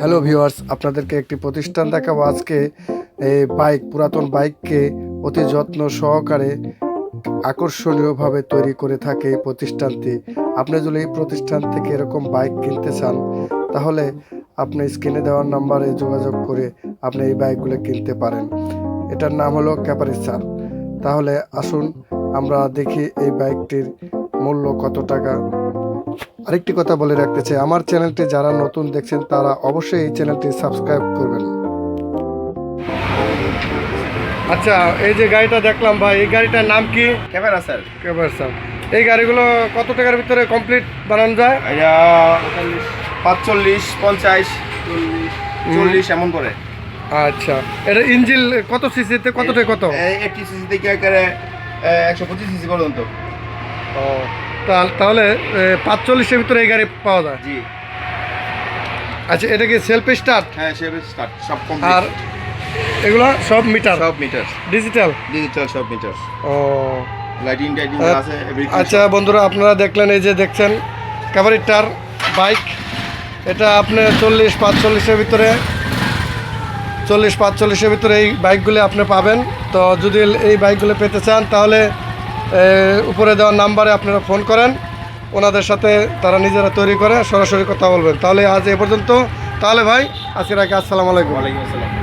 Hello viewers আপনাদেরকে একটি প্রতিষ্ঠান দেখাবো আজকে। এই বাইক, পুরাতন বাইককে অতি যত্ন সহকারে আকর্ষণীয়ভাবে তৈরি করে থাকে এই প্রতিষ্ঠানটি। আপনি যদি এই প্রতিষ্ঠান থেকে এরকম বাইক কিনতে চান, তাহলে আপনি স্ক্রিনে দেওয়ার নাম্বারে যোগাযোগ করে আপনি এই বাইকগুলো কিনতে পারেন। এটার নাম হলো ক্যাপারিসার তাহলে আসুন, আমরা দেখি এই বাইকটির মূল্য কত টাকা। আরেকটি কথা বলে রাখতে চাই আমার চ্যানেলটি যারা নতুন দেখছেন তারা অবশ্যই এই চ্যানেলটি সাবস্ক্রাইব করবেন। আচ্ছা এই যে গাড়িটা দেখলাম ভাই এই গাড়িটার নাম কি? Camera sir. কেবার স্যার। এই গাড়িগুলো কত টাকার ভিতরে কমপ্লিট বানানো যায়? পাঁচচল্লিশ পঞ্চাশ চল্লিশ এমন করে। আচ্ছা এটা ইঞ্জিল কত সিসিতে কত? থেকে কত একটি সিসি থেকে একেবারে একশো পঁচিশ সিসি পর্যন্ত। ও তা- তাহলে পাঁচচল্লিশের ভিতরে এই গাড়ি পাওয়া যায়। জি। আচ্ছা এটা কি সেলফ স্টার্ট হ্যাঁ সে স্টার্ট সব আর এগুলো সব মিটার সব মিটার ডিজিটাল ডিজিটাল সব মিটার ও। লাইটিং টাইটিং আছে আচ্ছা বন্ধুরা আপনারা দেখলেন এই যে দেখছেন ক্যাভারিটার বাইক এটা আপনি চল্লিশ পাঁচচল্লিশের ভিতরে চল্লিশ পাঁচচল্লিশের ভিতরে এই বাইকগুলি আপনি পাবেন। তো যদি এই বাইকগুলো পেতে চান তাহলে উপরে দেওয়ার নাম্বারে আপনারা ফোন করেন। ওনাদের সাথে তারা নিজেরা তৈরি করে সরাসরি কথা বলবেন। তাহলে আজ এ পর্যন্ত। তাহলে ভাই আজকে রাখি আসসালামু আলাইকুম। ওয়ালাইকুম আসসালাম।